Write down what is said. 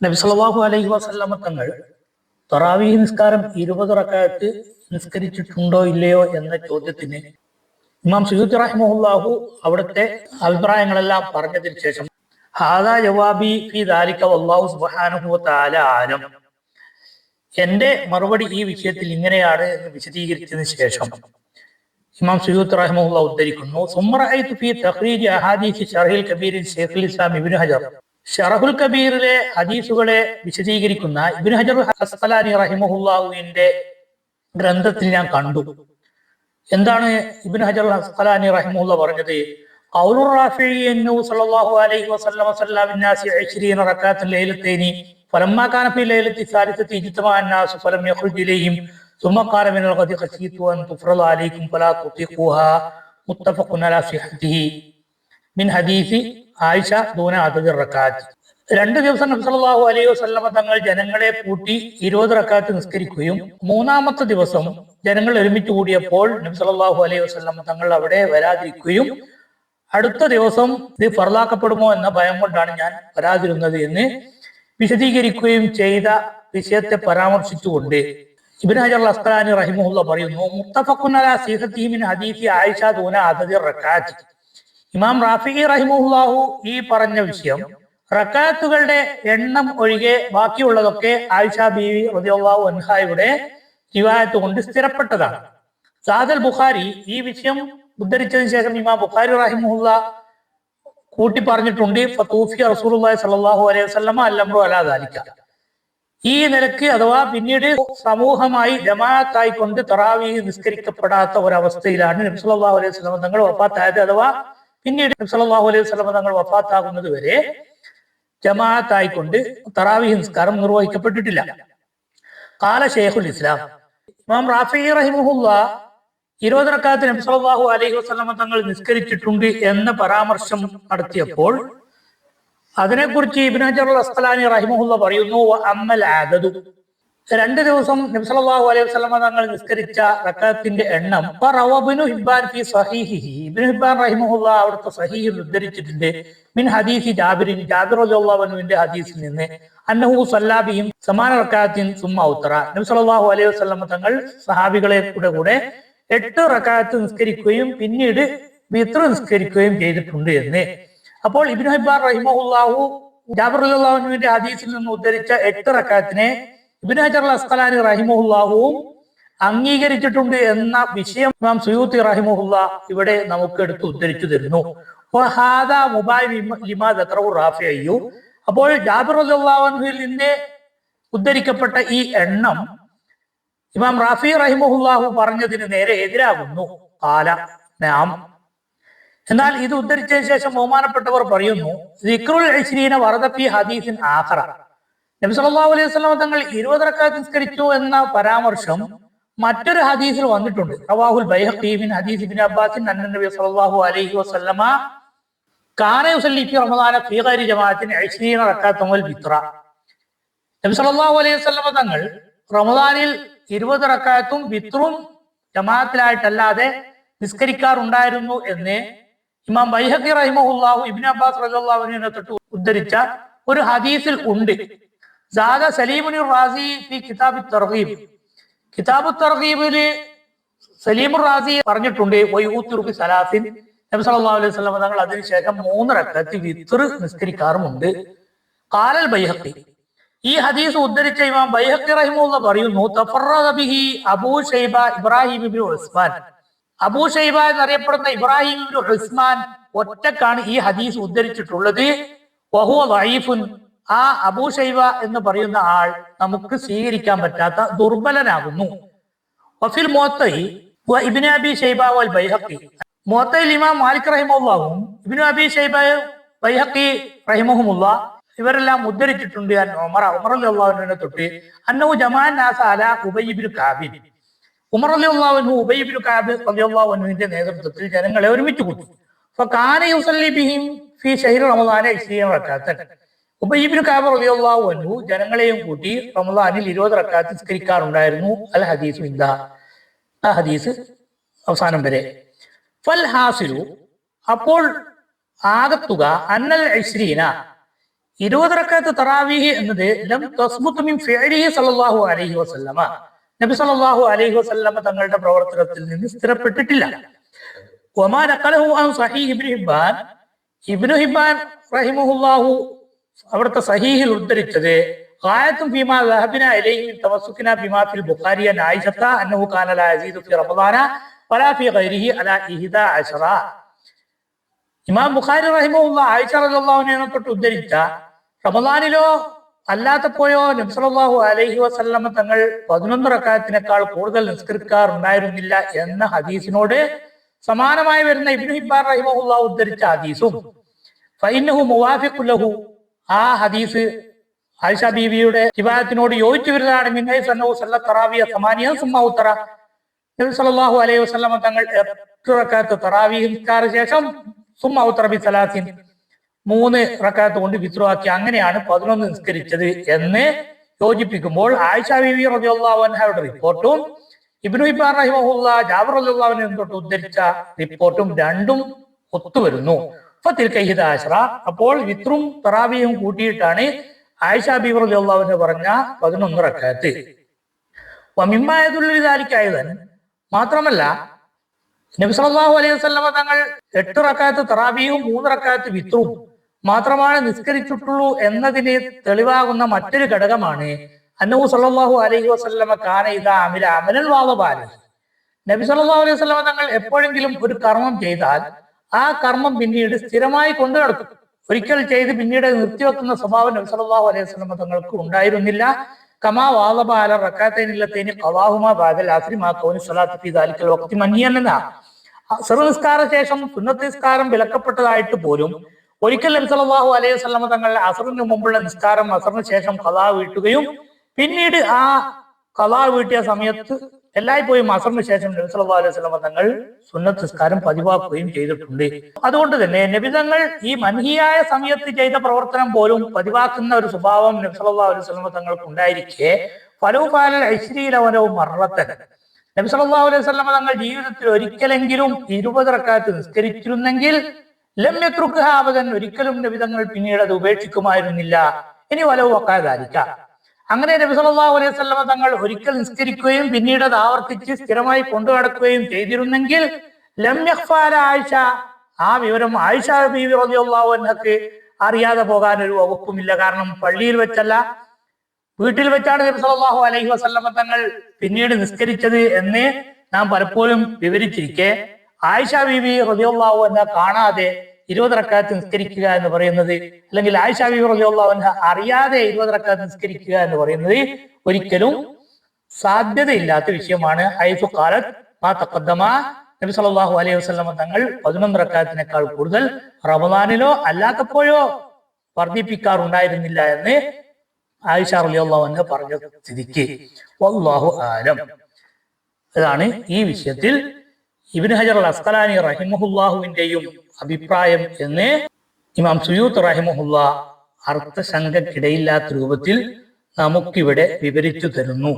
നബി സല്ലല്ലാഹു അലൈഹി വസല്ലമ തങ്ങൾ തൊറാവി നിസ്കാരം ഇരുപത് റക്കായത്ത് നിസ്കരിച്ചിട്ടുണ്ടോ ഇല്ലയോ എന്ന ചോദ്യത്തിന് ഇമാം സുയൂത്ത് റഹ്മുല്ലാഹു അവിടുത്തെ അഭിപ്രായങ്ങളെല്ലാം പറഞ്ഞതിന് ശേഷം ഹാദാ ജവാബി ഫി ദാലിക വല്ലാഹു സുബ്ഹാനഹു വതആല ആലം. എന്റെ മറുപടി ഈ വിഷയത്തിൽ ഇങ്ങനെയാണ് എന്ന് വിശദീകരിച്ചതിന് ശേഷം ഇമാം സുയൂത്ത് റഹ്മുല്ല ഉദ്ധരിക്കുന്നു സുമറായി ഫി തഖ്രീജ് അഹാദീസ് ഷർഹിൽ കബീർ ഷെയ്ഖുൽ ഇസ്ലാം ഇബ്നു ഹജർ. ഷറഹുൽ കബീറിലെ ഹദീസുകളെ വിശദീകരിക്കുന്ന ഇബിൻ ഹജർ അസ്ഖലാനി റഹിമഹുല്ലാഹുവിന്റെ ഗ്രന്ഥത്തിൽ ഞാൻ കണ്ടു. എന്താണ് ഇബിൻ ഹജർ അസ്ഖലാനി റഹിമുല്ല പറഞ്ഞത്? ആയിഷ ദൂന അതിർ റക്കാത്ത്. രണ്ട് ദിവസം നബ്സല്ലാഹു അലൈഹി വസ്ലമ തങ്ങൾ ജനങ്ങളെ കൂട്ടി ഇരുപത് റക്കാത്ത് നിസ്കരിക്കുകയും മൂന്നാമത്തെ ദിവസം ജനങ്ങൾ ഒരുമിച്ച് കൂടിയപ്പോൾ നബ്സല്ലാഹു അലൈഹി വസ്ലമ തങ്ങൾ അവിടെ വരാതിരിക്കുകയും അടുത്ത ദിവസം ഇത് ഫറലാക്കപ്പെടുമോ എന്ന ഭയം കൊണ്ടാണ് ഞാൻ വരാതിരുന്നത് എന്ന് വിശദീകരിക്കുകയും ചെയ്ത വിഷയത്തെ പരാമർശിച്ചുകൊണ്ട് ഇബിൻ അസ്കലാനി റഹിമുല്ല പറയുന്നു മുത്തഫക്കുനല ഹദീഫി ആയിഷ ദൂന അതതി റക്കാത്ത്. ഇമാം റാഫി റഹിമുല്ലാഹു ഈ പറഞ്ഞ വിഷയം റക്കാത്തുകളുടെ എണ്ണം ഒഴികെ ബാക്കിയുള്ളതൊക്കെ ആയിഷ ബീവി റളിയല്ലാഹു അൻഹായുടെ റിവായത്ത് കൊണ്ട് സ്ഥിരപ്പെട്ടതാണ്. സാദൽ ബുഖാരി ഈ വിഷയം ഉദ്ധരിച്ചതിന് ശേഷം ഇമാം ബുഖാരി റഹിമുല്ല കൂട്ടി പറഞ്ഞിട്ടുണ്ട് ഫത്തൂഫി റസൂലുള്ളാഹി സലാഹു അലൈഹി വസല്ലമ അല്ലംറു അലാ ഈ നിലയ്ക്ക് അഥവാ പിന്നീട് സമൂഹമായി ജമാഅത്തായിക്കൊണ്ട് കൊണ്ട് തറാവീഹ് നിസ്കരിക്കപ്പെടാത്ത ഒരവസ്ഥയിലാണ് നബി സല്ലല്ലാഹു അലൈഹി വസല്ലമ തങ്ങൾ വഫാത്തായത് അഥവാ പിന്നീട് സലഹു അലൈഹി സ്വലമ തങ്ങൾ വഫാത്താകുന്നത് വരെ ജമാഅത്തായിക്കൊണ്ട് തറാവി നിസ്കാരം നിർവഹിക്കപ്പെട്ടിട്ടില്ല. കാല ഷെയ്ഖുൽ ഇസ്ലാം. ഇമാം റാഫി റഹിമുല്ല ഇരുപത് റക്കാത്ത് നബി അലൈഹി വസ്ലമ തങ്ങൾ നിസ്കരിച്ചിട്ടുണ്ട് എന്ന പരാമർശം നടത്തിയപ്പോൾ അതിനെക്കുറിച്ച് ഇബ്നു ഹജറുൽ അസ്ഖലാനി റഹിമുല്ല പറയുന്നു "വ അമ്മൽ ആദദു. രണ്ട് ദിവസം നബി സല്ലല്ലാഹു അലൈഹി വസല്ലമ തങ്ങൾ നിസ്കരിച്ച റക്കാത്തിന്റെ എണ്ണം. റവബിനു ഹിബ്ബാൻ ഫി സഹീഹിഹി. ഇബ്നു ഹിബ്ബാൻ റഹിമുല്ല അവിടുത്തെ സഹീഹിൽ ഉദ്ധരിച്ചിട്ടുണ്ട്. മിൻ ഹദീസി ജാബിരി ജാബിർ റളിയല്ലാഹു അൻഹുവിന്റെ ഹദീസിൽ നിന്ന്. അന്നഹു സല്ലാബിയും സമാന റക്കാത്തിൻ സുമ്മ ഉത്തറ. നബി സല്ലല്ലാഹു അലൈഹി വസല്ലമ തങ്ങൾ സഹാബികളെ കൂടെ കൂടെ എട്ട് റക്കാത്ത് നിസ്കരിക്കുകയും പിന്നീട് വിത്ര നിസ്കരിക്കുകയും ചെയ്തിട്ടുണ്ട് എന്ന്. അപ്പോൾ ഇബ്നു ഹിബ്ബാൻ റഹിമുല്ലാഹു ജാബിർ റളിയല്ലാഹു അൻഹുവിന്റെ ഹദീസിൽ നിന്ന് ഉദ്ധരിച്ച എട്ട് റക്കാത്തിനെ അസ്ഖലാനി റഹിമഹുല്ലാഹുവും അംഗീകരിച്ചിട്ടുണ്ട് എന്ന വിഷയം ഇമാം സുയൂത്തി റഹിമുല്ല ഇവിടെ നമുക്ക് എടുത്ത് ഉദ്ധരിച്ചു തരുന്നു. ദക്റഹു അപ്പോൾ ജാബിർ റളിയല്ലാഹുവിൽ നിന്ന് ഉദ്ധരിക്കപ്പെട്ട ഈ എണ്ണം ഇമാം റാഫി റഹിമുല്ലാഹു പറഞ്ഞതിന് നേരെ എതിരാകുന്നു. കാല നാം. എന്നാൽ ഇത് ഉദ്ധരിച്ചതിന് ശേഷം ബഹുമാനപ്പെട്ടവർ പറയുന്നു വറദഫി ഹദീസിൻ ആഖറ. നബി സല്ലല്ലാഹു അലൈഹി സ്വലാം തങ്ങൾ ഇരുപത് റക്കാത്ത് നിസ്കരിച്ചു എന്ന പരാമർശം മറ്റൊരു ഹദീസിൽ വന്നിട്ടുണ്ട്. റവാഹുൽ ബൈഹീബിൻ ഹദീസ് ഇബ്നു അബ്ബാസിൻ നബി സല്ലല്ലാഹു അലൈഹി വസല്ലമ കാന യുസല്ലി ഫി റമദാന ഫീ ഗൈരി ജമാഅത്തിൻ 20 റക്അത്ത് വൽ വിത്ര. നബി സല്ലല്ലാഹു അലൈഹി വസല്ലമ തങ്ങൾ റമദാനിൽ ഇരുപത് റക്കാത്തും വിത്രും ജമാഅത്തിലായിട്ടല്ലാതെ നിസ്കരിക്കാറുണ്ടായിരുന്നു എന്ന് ഇമാം ബൈഹഖി റഹിമഹുല്ലാഹു ഇബ്നു അബ്ബാസ് റളിയല്ലാഹു അൻഹു തൊട്ട് ഉദ്ധരിച്ച ഒരു ഹദീസിൽ ഉണ്ട്. സാദ സലീമുനി റാസി ഫി കിതാബ് തർഗീബ് കിതാബ് തർഹീബിൽ സലീമുർ റാസി പറഞ്ഞിട്ടുണ്ട് വൈഹൂത്തുറുബി സലാസിൻ. നബി സല്ലല്ലാഹു അലൈഹി വസല്ലം തങ്ങൾ അതിനുശേഷം മൂന്ന് റക്കത്ത് വിത്ർ നിസ്കരിക്കാറുമുണ്ട്. കാലൽ ബൈഹഖി. ഈ ഹദീസ് ഉദ്ധരിച്ച ഇമാം ബൈഹഖി റഹിമുള്ള പറയുന്നു തഫറബിഹി അബൂ ഷൈബ ഇബ്രാഹിം ഇബ്നു ഉസ്മാൻ. അബൂ ഷൈബ എന്നറിയപ്പെടുന്ന ഇബ്രാഹിം ഇബ്നു ഉസ്മാൻ ഒറ്റക്കാണ് ഈ ഹദീസ് ഉദ്ധരിച്ചിട്ടുള്ളത്. വഹുവ ദഈഫുൻ ആ അബൂ ഷൈബ എന്ന് പറയുന്ന ആൾ നമുക്ക് സ്വീകരിക്കാൻ പറ്റാത്ത ദുർബലനാകുന്നു. വഫിൽ മോത്തൈ ഇബ്നു അബി ഷൈബ വൽ ബൈഹഖി. മുഅത്തയിൽ ഇമാം മാലിക് റഹിമഹുല്ലാഹും ഇബ്നു അബി ഷൈബ ബൈഹഖി റഹിമഹുമുല്ലാ ഇവരെല്ലാം ഉദ്ധരിച്ചിട്ടുണ്ട് ഉമർ. ഉമർ റളിയല്ലാഹുവിനെ തൊട്ട് അന്നഹു ജമാൻ നാസ അല ഉബൈബിൻ കഅബിൻ ഉമർ റളിയല്ലാഹു അൻഹു ഉബൈ ഇബ്നു കഅബ് റളിയല്ലാഹു അൻഹുവിന്റെ നേതൃത്വത്തിൽ ജനങ്ങളെ ഒരുമിച്ച് കൂട്ടി. കാന യുസല്ലി ബിഹിം ഫീ ഷഹ്രി റമദാനെ 20 റക്അത്തൻ ഉബൈ ഇബ്നു കഅബ് റളിയല്ലാഹു അൻഹു ജനങ്ങളെയും കൂട്ടി റമദാനിൽ 20 റക്അത്ത് നിസ്കരിക്കാറുണ്ടായിരുന്നു. അൽ ഹദീസ് ഇന്ദ ആ ഹദീസ് അവസാനം വരെ. ഫൽ ഹാസിലു അപ്പോൾ ആകത്തുക അന്നൽ ഇശ്രീന ഇരുപത് റക്കാത്ത് തറാവീഹ് എന്നത് ലം തസ്ബുത്ത് മിൻ ഫിഅലിഹി സല്ലല്ലാഹു അലൈഹി വസല്ലമ. നബി സല്ലല്ലാഹു അലൈഹി വസല്ലമ തങ്ങളുടെ പ്രവർത്തനത്തിൽ നിന്ന് സ്ഥിരപ്പെട്ടിട്ടില്ല. വമാ നഖലഹു അൻ സഹീഹ് ഇബ്നു ഹിബ്ബാൻ ഇബ്നു ഹിബ്ബാൻ റഹിമഹുല്ലാഹു അവിടുത്തെ സഹീഹിൽ ഉദ്ധരിച്ചത് ആയത്തും ഭീമാ ലഹബിന ഇലൈഹി മിൻ തവസ്സുക്കിന ബിമാ ഫിൽ ബുഖാരി അൻ ആയിഷത്ത അന്നഹു കാന ലാ യസീദു ഫി റമദാന വലാ ഗൈരിഹി അലാ ഇഹ്ദാ അശറ. ഇമാം ബുഖാരി റഹിമുള്ള ആയിഷ റളിയല്ലാഹുവിനെ തൊട്ട് ഉദ്ധരിച്ച റമദാനിലോ അല്ലാത്തപ്പോയോ നബ്സലാഹു അലൈഹി വസല്ലമ തങ്ങൾ പതിനൊന്ന് റക്കാത്തിനേക്കാൾ കൂടുതൽ നിസ്കരിക്കാറുണ്ടായിരുന്നില്ല എന്ന ഹദീസിനോട് സമാനമായി വരുന്ന ഇബ്നു ഹിബ്ബാൻ റഹിമുള്ള ഉദ്ധരിച്ച ഹദീസും ഫൈനഹു മുവാഫിഖുല്ലഹു ആ ഹദീസ് ആയിഷ ബീവിയുടെ വിവാഹത്തിനോട് യോജിച്ചു വരുന്നതാണ്. സന്നഹു സല്ല തറാവിയ സമാനിയ സുമ്മാവുത്തറ നബി സല്ലല്ലാഹു അലൈഹി വസല്ലം തങ്ങൾ എട്ട് റക്കാത്ത് തറാവീഹ് നിസ്കാര ശേഷം ബി സലാസിൻ മൂന്ന് റക്കാത്ത് കൊണ്ട് വിത്രുവാക്കി അങ്ങനെയാണ് പതിനൊന്ന് നിസ്കരിച്ചത് എന്ന് യോജിപ്പിക്കുമ്പോൾ ആയിഷ ബീവി റളിയല്ലാഹു അൻഹയുടെ റിപ്പോർട്ടും ഇബ്നു ഇബ്ബാൻ ജാബർ തൊട്ട് ഉദ്ധരിച്ച റിപ്പോർട്ടും രണ്ടും ഒത്തുവരുന്നു. ഫത്തിൽ തിൽക്കഹിത ആശ്ര. അപ്പോൾ വിത്രും തറാവിയും കൂട്ടിയിട്ടാണ് ആയിഷ ബിബി റളിയല്ലാഹുവിനെ പറഞ്ഞ പതിനൊന്ന് റക്കാത്ത്. വമിമ്മായതുള്ളിതാലിക്കായതൻ മാത്രമല്ല നബി സല്ലല്ലാഹു അലൈഹി വസല്ലമ തങ്ങൾ എട്ട് റക്കാത്ത് തറാബിയും മൂന്ന് റക്കാത്ത് വിത്രും മാത്രമാണ് നിസ്കരിച്ചിട്ടുള്ളൂ എന്നതിന് തെളിവാകുന്ന മറ്റൊരു ഘടകമാണ് അന്നഹു സല്ലല്ലാഹു അലൈഹി വസല്ലമ കാന ഇദാ അമില അമലൽ വാദബാലി. നബി സല്ലല്ലാഹു അലൈഹി വസല്ലമ തങ്ങൾ എപ്പോഴെങ്കിലും ഒരു കർമ്മം ചെയ്താൽ ആ കർമ്മം പിന്നീട് സ്ഥിരമായി കൊണ്ടു നടക്കും. ഒരിക്കൽ ചെയ്ത് പിന്നീട് നിർത്തിവെക്കുന്ന സ്വഭാവം നബ്സലാഹു അലൈഹി സ്വലം തങ്ങൾക്ക് ഉണ്ടായിരുന്നില്ല. കമാ വാദബാല റക്കാത്തൈനില്ലത്തേന് കവാഹുമാ ബാദൽ ആഖിരി മാ കൗനി സ്വലാത്ത് ഫീ ദാലിക്കൽ വക്തി മഞ്ഞിയെന്ന സർവനിസ്കാര ശേഷം സുന്നത്ത് വിലക്കപ്പെട്ടതായിട്ട് പോലും ഒരിക്കൽ നബ്സലാഹു അലൈഹി വസല്ലമ തങ്ങൾ അസറിന് മുമ്പുള്ള നിസ്കാരം അസറിന് ശേഷം കഥാ വീട്ടുകയും പിന്നീട് ആ കലാ വീട്ടിയ സമയത്ത് എല്ലായ്പ്പോഴും അസറിന് ശേഷം നബി അലൈഹി തങ്ങൾ സുന്നത്ത് നിസ്കാരം പതിവാക്കുകയും ചെയ്തിട്ടുണ്ട്. അതുകൊണ്ട് തന്നെ നബിതങ്ങൾ ഈ മൻഹിയായ സമയത്ത് ചെയ്ത പ്രവർത്തനം പോലും പതിവാക്കുന്ന ഒരു സ്വഭാവം നബി അലൈഹി വസല്ലമ തങ്ങൾക്ക് ഉണ്ടായിരിക്കെ ഫലവും ഫാലൽ ഐശ്വര്യലവനവും മറത്തൻ നബി അലൈഹി സ്വലമ തങ്ങൾ ജീവിതത്തിൽ ഒരിക്കലെങ്കിലും ഇരുപത് റക്കാത്ത് നിസ്കരിച്ചിരുന്നെങ്കിൽ ലമ്യത്രുക്കാവതൻ ഒരിക്കലും നബിതങ്ങൾ പിന്നീട് അത് ഉപേക്ഷിക്കുമായിരുന്നില്ല. ഇനി വലവ് വക്കാതായിരിക്കാം അങ്ങനെ നബി സല്ലല്ലാഹു അലൈഹി വസല്ലമ തങ്ങൾ ഒരിക്കൽ നിസ്കരിക്കുകയും പിന്നീട് അത് ആവർത്തിച്ച് സ്ഥിരമായി കൊണ്ടു നടക്കുകയും ചെയ്തിരുന്നെങ്കിൽ ലമ്യഖ്ഫാല ആയിഷ. ആ വിവരം ആയിഷ ബീവി റളിയല്ലാഹു അൻഹക്ക് അറിയാതെ പോകാൻ ഒരു വകുപ്പുമില്ല. കാരണം പള്ളിയിൽ വെച്ചല്ല വീട്ടിൽ വെച്ചാണ് നബി സല്ലല്ലാഹു അലൈഹി വസല്ലമ തങ്ങൾ പിന്നീട് നിസ്കരിച്ചത് എന്ന് നാം പലപ്പോഴും വിവരിച്ചിരിക്കെ. ആയിഷ ബീവി റളിയല്ലാഹു അൻഹ കാണാതെ ഇരുപത് റക്കാത്ത് നിസ്കരിക്കുക എന്ന് പറയുന്നത് അല്ലെങ്കിൽ ആയിഷാബി അൻഹ അറിയാതെ ഇരുപത് റക്കാത്ത് നിസ്കരിക്കുക എന്ന് പറയുന്നത് ഒരിക്കലും സാധ്യതയില്ലാത്ത വിഷയമാണ്. ഹൈഫു കാലത്ത് മാ തഖദ്ദമ. നബി സല്ലല്ലാഹു അലൈഹി വസല്ലമ തങ്ങൾ പതിനൊന്ന് റക്കാത്തിനേക്കാൾ കൂടുതൽ റമദാനിലോ അല്ലാത്തപ്പോഴോ വർദ്ധിപ്പിക്കാറുണ്ടായിരുന്നില്ല എന്ന് ആയിഷ അൻഹ പറഞ്ഞ സ്ഥിതിക്ക്. വല്ലാഹു ആലം. അതാണ് ഈ വിഷയത്തിൽ ഇബിൻ ഹജർ അസ്കലാനി റഹിമഹുല്ലാഹുവിന്റെയും അഭിപ്രായം എന്ന് ഇമാം സുയൂത്ത് റഹിമുഹുല്ല അർത്ഥശങ്കക്കിടയില്ലാത്ത രൂപത്തിൽ നമുക്കിവിടെ വിവരിച്ചു തരുന്നു.